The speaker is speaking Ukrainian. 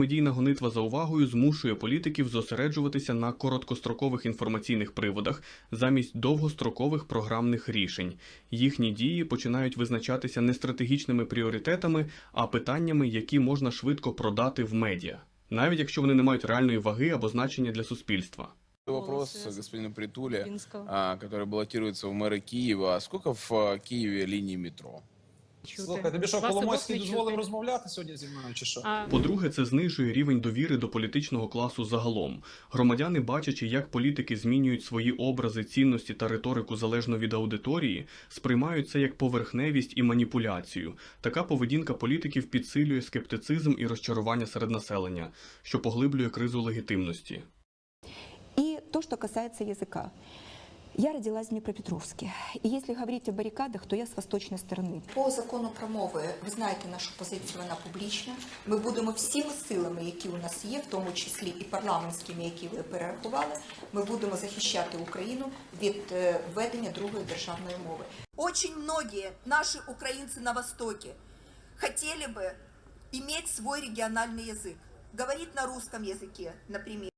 Медійна гонитва за увагою змушує політиків зосереджуватися на короткострокових інформаційних приводах замість довгострокових програмних рішень. Їхні дії починають визначатися не стратегічними пріоритетами, а питаннями, які можна швидко продати в медіа, навіть якщо вони не мають реальної ваги або значення для суспільства. Вопрос Голосы господину Притуле, Финского. а, который баллотируется в мэры Киева. А Сколько в а, Киеве линий метро? Чути. Слухай, тобі що, Вас Коломойський обох не дозволив чути. розмовляти сьогодні зі мною чи що? А, По-друге, це знижує рівень довіри до політичного класу загалом. Громадяни, бачачи, як політики змінюють свої образи, цінності та риторику залежно від аудиторії, сприймають це як поверхневість і маніпуляцію. Така поведінка політиків підсилює скептицизм і розчарування серед населення, що поглиблює кризу легітимності. И то, что касается языка. Я родилась в Днепропетровске. И если говорить о баррикадах, то я с восточной стороны. По закону про мови, ви знаєте нашу позицію, вона публічна. Ми будемо всіми силами, які у нас є, в тому числі і парламентськими, які ви перерахували, ми будемо захищати Україну від е, введення другої державної мови. Очень многие наши украинцы на Востоке хотели бы иметь свой региональный язык. Говорить на русском языке, например.